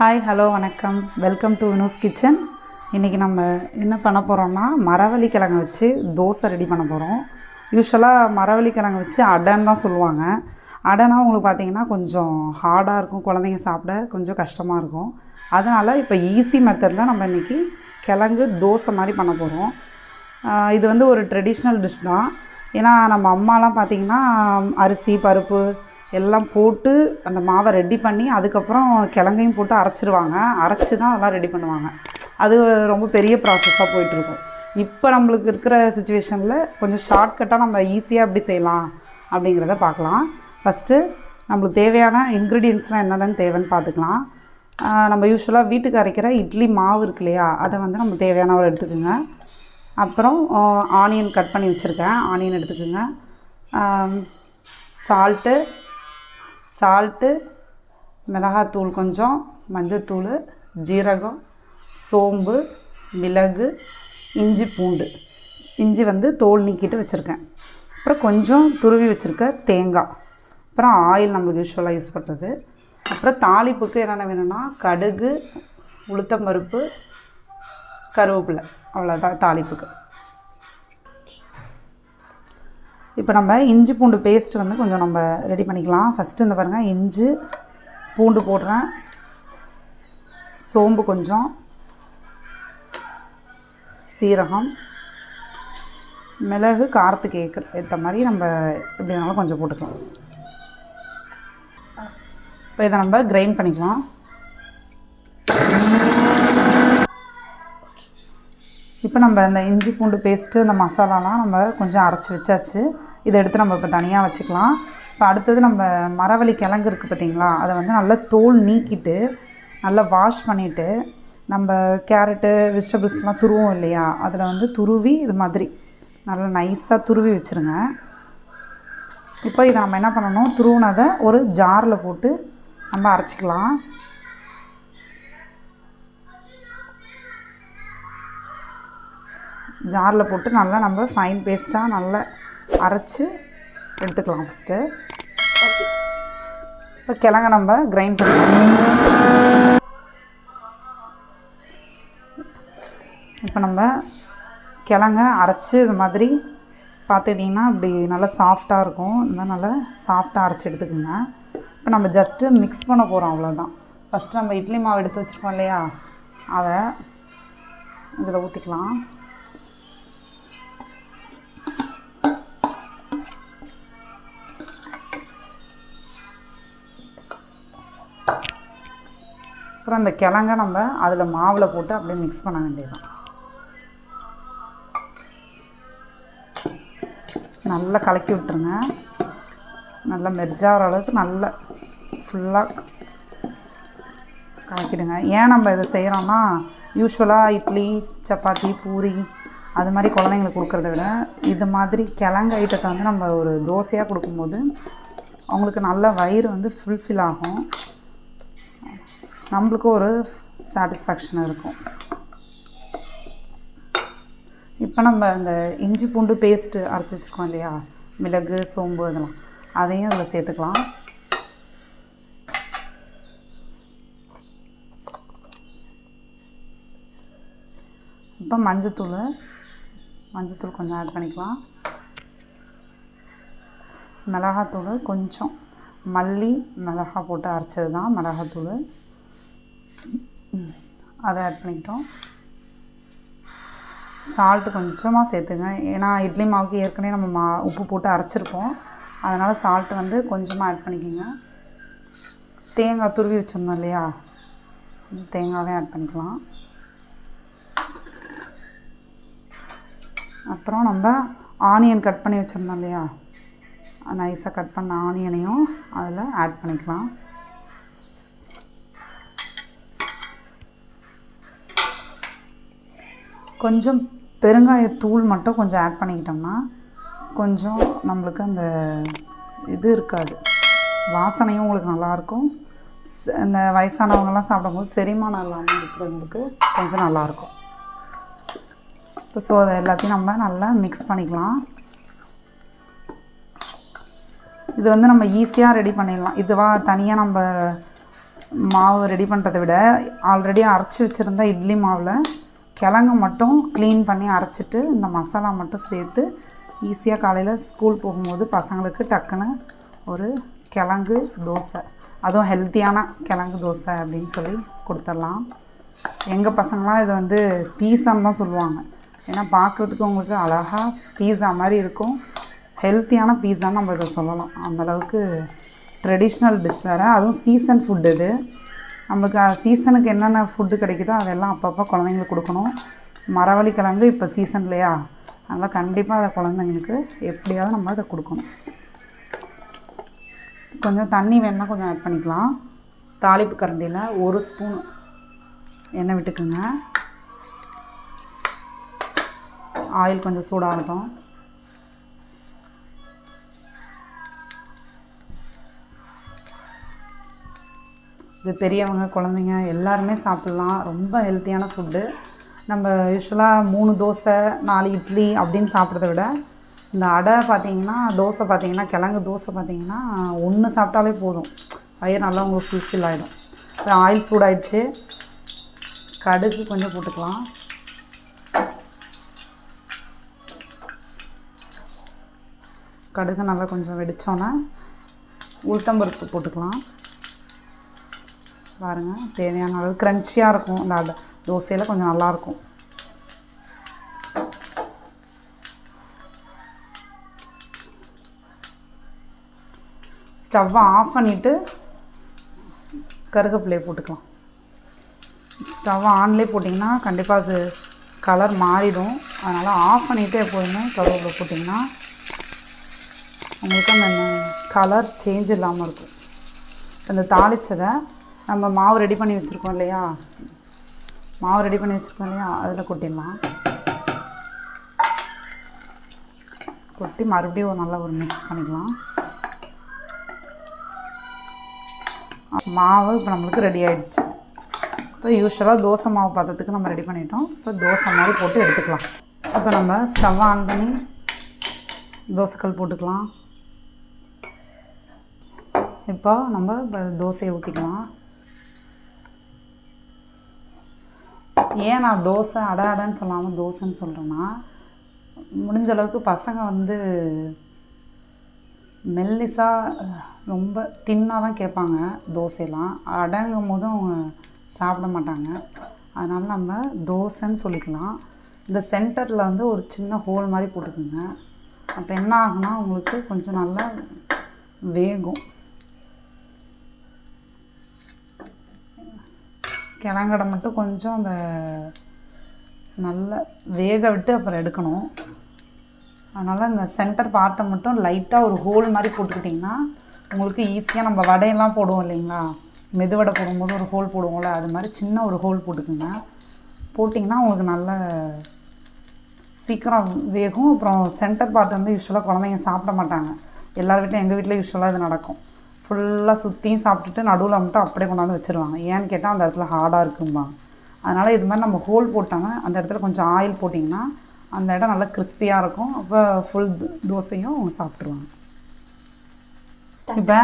Hi hello வணக்கம். Welcome to Vino's kitchen இன்றைக்கி நம்ம என்ன பண்ண போகிறோம்னா மரவள்ளி கிழங்கு வச்சு தோசை ரெடி பண்ண போகிறோம் யூஸ்வலாக மரவள்ளி கிழங்கு வச்சு அடன்னு தான் சொல்லுவாங்க. அடைனா உங்களுக்கு பார்த்தீங்கன்னா கொஞ்சம் ஹார்டாக இருக்கும். குழந்தைங்க சாப்பிட கொஞ்சம் கஷ்டமாக இருக்கும். அதனால் இப்போ ஈஸி மெத்தடில் நம்ம இன்றைக்கி கிழங்கு தோசை மாதிரி பண்ண போகிறோம் இது வந்து ஒரு ட்ரெடிஷ்னல் டிஷ் தான். ஏன்னா நம்ம அம்மாலாம் பார்த்திங்கன்னா அரிசி பருப்பு எல்லாம் போட்டு அந்த மாவை ரெடி பண்ணி அதுக்கப்புறம் கிழங்கையும் போட்டு அரைச்சிருவாங்க. அரைச்சி தான் அதெல்லாம் ரெடி பண்ணுவாங்க. அது ரொம்ப பெரிய ப்ராசஸாக போயிட்டுருக்கும். இப்போ நம்மளுக்கு இருக்கிற சுச்சுவேஷனில் கொஞ்சம் ஷார்ட்கட்டாக நம்ம ஈஸியாக எப்படி செய்யலாம் அப்படிங்கிறத பார்க்கலாம். ஃபஸ்ட்டு நம்மளுக்கு தேவையான இன்க்ரீடியன்ஸ்லாம் என்னென்னு தேவைன்னு பார்த்துக்கலாம். நம்ம யூஸ்வலாக வீட்டுக்கு அரைக்கிற இட்லி மாவு இருக்கு இல்லையா? அதை வந்து நம்ம தேவையான ஒரு எடுத்துக்கோங்க. அப்புறம் ஆனியன் கட் பண்ணி வச்சுருக்கேன். ஆனியன் எடுத்துக்கோங்க. சால்ட்டு சால்ட்டு மிளகாத்தூள் கொஞ்சம் மஞ்சத்தூள் ஜீரகம் சோம்பு மிளகு இஞ்சி பூண்டு. இஞ்சி வந்து தோல் நீக்கிட்டு வச்சுருக்கேன். அப்புறம் கொஞ்சம் துருவி வச்சுருக்க தேங்காய். அப்புறம் ஆயில் நம்மளுக்கு யூஸ்வலாக யூஸ் பண்ணுறது அப்புறம் தாளிப்புக்கு என்னென்ன வேணும்னா கடுகு உளுத்தம்பருப்பு கருவேப்பிலை. அவ்வளோதான் தாளிப்புக்கு. இப்போ நம்ம இஞ்சி பூண்டு பேஸ்ட் வந்து கொஞ்சம் நம்ம ரெடி பண்ணிக்கலாம். ஃபஸ்ட்டு இந்த பாருங்கள் இஞ்சி பூண்டு போடுறேன். சோம்பு கொஞ்சம். சீரகம். மிளகு காரத்துக்கு ஏற்ற ஏற்ற மாதிரி நம்ம எப்படி வேணாலும் கொஞ்சம் போட்டுக்கலாம். இப்போ இதை நம்ம கிரைண்ட் பண்ணிக்கலாம். இப்போ நம்ம இந்த இஞ்சி பூண்டு பேஸ்ட்டு இந்த மசாலாலாம் நம்ம கொஞ்சம் அரைச்சி வச்சாச்சு. இதை எடுத்து நம்ம இப்போ தனியாக வச்சுக்கலாம். இப்போ அடுத்தது நம்ம மரவள்ளி கிழங்கு இருக்குது பார்த்திங்களா? அதை வந்து நல்லா தோல் நீக்கிட்டு நல்லா வாஷ் பண்ணிவிட்டு நம்ம கேரட்டு வெஜிடபிள்ஸ்லாம் துருவோம் இல்லையா? அதில் வந்து துருவி இது மாதிரி நல்லா நைஸாக துருவி வச்சுருங்க. இப்போ இதை நம்ம என்ன பண்ணணும்? துருவினதை ஒரு ஜாரில் போட்டு நம்ம அரைச்சிக்கலாம். ஜாரில் போட்டு நல்லா நம்ம ஃபைன் பேஸ்ட்டாக நல்லா அரைச்சி எடுத்துக்கலாம் ஃபஸ்ட்டு இப்போ கிழங்க நம்ம கிரைண்ட் பண்ணிக்கலாம். இப்போ நம்ம கிழங்க அரைச்சி இது மாதிரி பார்த்துக்கிட்டிங்கன்னா இப்படி நல்லா சாஃப்டாக இருக்கும். இந்த மாதிரி நல்லா சாஃப்டாக அரைச்சி எடுத்துக்கோங்க. இப்போ நம்ம ஜஸ்ட்டு மிக்ஸ் பண்ண போகிறோம் அவ்வளோதான் ஃபஸ்ட்டு நம்ம இட்லி மாவு எடுத்து வச்சுருக்கோம் இல்லையா? அதை இதில் ஊற்றிக்கலாம் அப்புறம் அந்த கிழங்க நம்ம அதில் மாவில் போட்டு அப்படியே மிக்ஸ் பண்ண வேண்டியதுதான். நல்லா கலக்கி விட்டுருங்க. நல்லா மெர்ஜாகிற அளவுக்கு நல்லா ஃபுல்லாக கலக்கிடுங்க. ஏன் நம்ம இதை செய்கிறோன்னா யூஸ்வலாக இட்லி சப்பாத்தி பூரி அது மாதிரி குழந்தைங்களுக்கு கொடுக்குறத விட இது மாதிரி கிழங்கு ஐட்டத்தை வந்து நம்ம ஒரு தோசையாக கொடுக்கும்போது அவங்களுக்கு நல்ல வயிறு வந்து ஃபுல்ஃபில் ஆகும். நம்மளுக்கும் ஒரு சாட்டிஸ்ஃபேக்ஷன் இருக்கும். இப்போ நம்ம இந்த இஞ்சி பூண்டு பேஸ்ட்டு அரைச்சி வச்சுருக்கோம் இல்லையா? மிளகு சோம்பு இதெல்லாம். அதையும் அதில் சேர்த்துக்கலாம். இப்போ மஞ்சத்தூள் மஞ்சத்தூள் கொஞ்சம் ஆட் பண்ணிக்கலாம். மிளகாத்தூள் கொஞ்சம். மல்லி மிளகா போட்டு அரைச்சது தான் மிளகாத்தூள். அதை ஆட் பண்ணிக்கிட்டோம். சால்ட்டு கொஞ்சமாக சேர்த்துங்க. ஏன்னா இட்லி மாவுக்கு ஏற்கனவே நம்ம மா உப்பு போட்டு அரைச்சிருப்போம். அதனால் சால்ட்டு வந்து கொஞ்சமாக ஆட் பண்ணிக்கோங்க. தேங்காய் துருவி வச்சுருந்தோம் இல்லையா? தேங்காவே ஆட் பண்ணிக்கலாம். அப்புறம் நம்ம ஆனியன் கட் பண்ணி வச்சுருந்தோம் இல்லையா? நைஸாக கட் பண்ண ஆனியனையும் அதில் ஆட் பண்ணிக்கலாம். கொஞ்சம் பெருங்காயத்தூள் மட்டும் கொஞ்சம் ஆட் பண்ணிக்கிட்டோம்னா கொஞ்சம் நம்மளுக்கு அந்த இது இருக்காது. வாசனையும் உங்களுக்கு நல்லாயிருக்கும் இந்த வயசானவங்கெல்லாம் சாப்பிடும்போது செரிமானம் இல்லாமல் இருக்கிறவங்களுக்கு கொஞ்சம் நல்லாயிருக்கும் இப்போ ஸோ அதை எல்லாத்தையும் நம்ம நல்லா மிக்ஸ் பண்ணிக்கலாம். இது வந்து நம்ம ஈஸியாக ரெடி பண்ணிடலாம். இதுவாக தனியாக நம்ம மாவு ரெடி பண்ணுறதை விட ஆல்ரெடி அரைச்சி வச்சுருந்தா இட்லி மாவில் கிழங்கு மட்டும் க்ளீன் பண்ணி அரைச்சிட்டு இந்த மசாலா மட்டும் சேர்த்து ஈஸியாக காலையில் ஸ்கூல் போகும்போது பசங்களுக்கு டக்குன்னு ஒரு கிழங்கு தோசை. அதுவும் ஹெல்த்தியான கிழங்கு தோசை அப்படின்னு சொல்லி கொடுத்துடலாம். எங்கள் பசங்களாம் இது வந்து பீஸான்னு தான் சொல்லுவாங்க. ஏன்னா பார்க்குறதுக்கு உங்களுக்கு அழகாக பீஸா மாதிரி இருக்கும். ஹெல்த்தியான பீஸான்னு நம்ம இதை சொல்லலாம். அந்தளவுக்கு ட்ரெடிஷ்னல் டிஷ் வேறு. அதுவும் சீசன் ஃபுட் இது. நமக்கு சீசனுக்கு என்னென்ன ஃபுட்டு கிடைக்குதோ அதெல்லாம் அப்பப்போ குழந்தைங்களுக்கு கொடுக்கணும். மரவள்ளி கிழங்கு இப்போ சீசன் இல்லையா? அதனால் கண்டிப்பாக அதை குழந்தைங்களுக்கு எப்படியாவது நம்ம அதை கொடுக்கணும். கொஞ்சம் தண்ணி வேணால் கொஞ்சம் ஆட் பண்ணிக்கலாம். தாளிப்பு கரண்டியில் ஒரு ஸ்பூன் எண்ணெய் விட்டுக்குங்க. ஆயில் கொஞ்சம் சூடாகட்டும். இது பெரியவங்க குழந்தைங்க எல்லாருமே சாப்பிட்லாம். ரொம்ப ஹெல்த்தியான ஃபுட்டு நம்ம யூஸ்வலாக மூணு தோசை நாலு இட்லி அப்படின்னு சாப்பிட்றத விட இந்த அடை பார்த்தீங்கன்னா தோசை பார்த்தீங்கன்னா கிழங்கு தோசை பார்த்தீங்கன்னா ஒன்று சாப்பிட்டாலே போதும். வயிறு நல்லா உங்களுக்கு ஃபுல்ஃபில் ஆகிடும் இப்போ ஆயில் சூடாயிடுச்சு. கடுகு கொஞ்சம் போட்டுக்கலாம். கடுகு நல்லா கொஞ்சம் வெடித்தோன்னே உளுத்தம்பருப்பு போட்டுக்கலாம். பாருங்கள் தேவையான அளவு க்ரன்ச்சியாக இருக்கும். இந்த அடை தோசையில் கொஞ்சம் நல்லாயிருக்கும் ஸ்டவ்வை ஆஃப் பண்ணிவிட்டு கருகப்பிள்ளையை போட்டுக்கலாம். ஸ்டவ் ஆன்லேயே போட்டிங்கன்னா கண்டிப்பாக அது கலர் மாறிடும். அதனால் ஆஃப் பண்ணிவிட்டு எப்போதுமே கருவேப்பிலை போட்டிங்கன்னா உங்களுக்கு அந்த கலர் சேஞ்ச் இல்லாமல் இருக்கும். அந்த தாளித்ததை நம்ம மாவு ரெடி பண்ணி வச்சுருக்கோம் இல்லையா? மாவு ரெடி பண்ணி வச்சுருக்கோம் இல்லையா? அதில் கொட்டிடலாம். கொட்டி மறுபடியும் ஒரு நல்லா ஒரு மிக்ஸ் பண்ணிக்கலாம். மாவு இப்போ நம்மளுக்கு ரெடி ஆகிடுச்சு இப்போ யூஸ்வலாக தோசை மாவு பதத்துக்கு நம்ம ரெடி பண்ணிட்டோம். இப்போ தோசை மாதிரி போட்டு எடுத்துக்கலாம். இப்போ நம்ம ஸ்டவ் ஆன் பண்ணி தோசைக்கல் போட்டுக்கலாம். இப்போ நம்ம தோசையை ஊற்றிக்கலாம் ஏன் நான் தோசை அட அடன்னு சொல்லாமல் தோசைன்னு சொல்கிறேன்னா முடிஞ்ச அளவுக்கு பசங்க வந்து மெல்லிசாக ரொம்ப தின்னாக தான் கேட்பாங்க தோசையெல்லாம். அடங்கும் போதும் அவங்க சாப்பிட மாட்டாங்க. அதனால் நம்ம தோசைன்னு சொல்லிக்கலாம். இந்த சென்டரில் வந்து ஒரு சின்ன ஹோல் மாதிரி போட்டுக்கோங்க. அப்போ என்ன ஆகுனா உங்களுக்கு கொஞ்சம் நல்லா வேகும். கிழங்கடை மட்டும் கொஞ்சம் அந்த நல்லா வேக விட்டு அப்புறம் எடுக்கணும். அதனால் இந்த சென்டர் பார்ட்டை மட்டும் லைட்டாக ஒரு ஹோல் மாதிரி போட்டுக்கிட்டிங்கன்னா உங்களுக்கு ஈஸியாக நம்ம வடையெல்லாம் போடுவோம் இல்லைங்களா? மெதுவடை போடும்போது ஒரு ஹோல் போடுவோம்ல அது மாதிரி சின்ன ஒரு ஹோல் போட்டுக்குங்க. போட்டிங்கன்னா உங்களுக்கு நல்ல சீக்கிரம் வேகும். அப்புறம் சென்டர் பார்ட் வந்து யூஸ்வலாக குழந்தைங்க சாப்பிட மாட்டாங்க. எல்லார் வீட்லையும் எங்கள் வீட்டில் யூஸ்வலாக இது நடக்கும். ஃபுல்லாக சுற்றியும் சாப்பிட்டுட்டு நடுவில் மட்டும் அப்படியே கொண்டாந்து வச்சுருவாங்க. ஏன்னு கேட்டால் அந்த இடத்துல ஹார்டாக இருக்கும்பாங்க அதனால் இது மாதிரி நம்ம ஹோல் போட்டாங்க. அந்த இடத்துல கொஞ்சம் ஆயில் போட்டிங்கன்னா அந்த இடம் நல்லா கிறிஸ்பியாக இருக்கும். அப்போ ஃபுல் தோசையும் அவங்க சாப்பிட்ருவாங்க இப்போ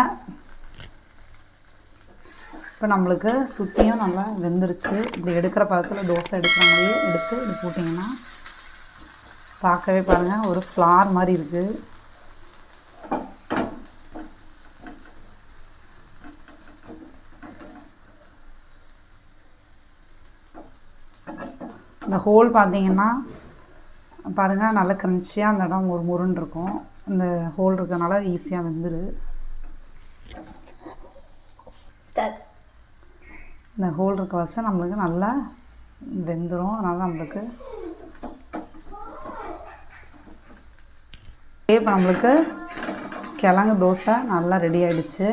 இப்போ நம்மளுக்கு சுற்றியும் நல்லா வெந்துருச்சு. இப்படி எடுக்கிற பதத்தில் தோசை எடுக்கிற மாதிரியே எடுத்து இது போட்டிங்கன்னா பார்க்கவே பாருங்கள் ஒரு ஃப்ளார் மாதிரி இருக்குது இந்த ஹோல் பார்த்தீங்கன்னா பாருங்கள் நல்லா கிரன்ச்சியாக அந்த இடம் ஒரு முருன்னு இருக்கும். இந்த ஹோல் இருக்கனால ஈஸியாக வெந்துரு. இந்த ஹோல் இருக்க வசம் நம்மளுக்கு நல்லா வெந்துடும் அதனால் நம்மளுக்கு இப்போ நம்மளுக்கு கிழங்கு தோசை நல்லா ரெடி ஆகிடுச்சு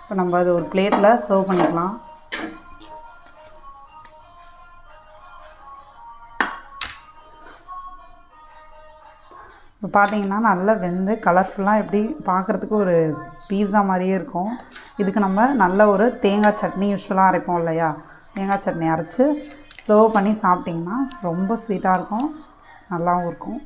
இப்போ நம்ம அது ஒரு பிளேட்டில் சர்வ் பண்ணிக்கலாம். பார்த்தீங்கன்னா நல்லா வெந்து கலர்ஃபுல்லாக எப்படி பார்க்குறதுக்கு ஒரு பீஸா மாதிரியே இருக்கும். இதுக்கு நம்ம நல்ல ஒரு தேங்காய் சட்னி யூஸ்வலாக அரைப்போம் இல்லையா? தேங்காய் சட்னி அரைச்சி சர்வ் பண்ணி சாப்பிட்டிங்கன்னா ரொம்ப ஸ்வீட்டாக இருக்கும். நல்லாவும் இருக்கும்.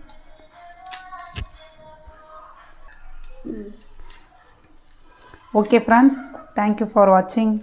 ஓகே ஃப்ரெண்ட்ஸ் தேங்க்யூ ஃபார் வாட்சிங்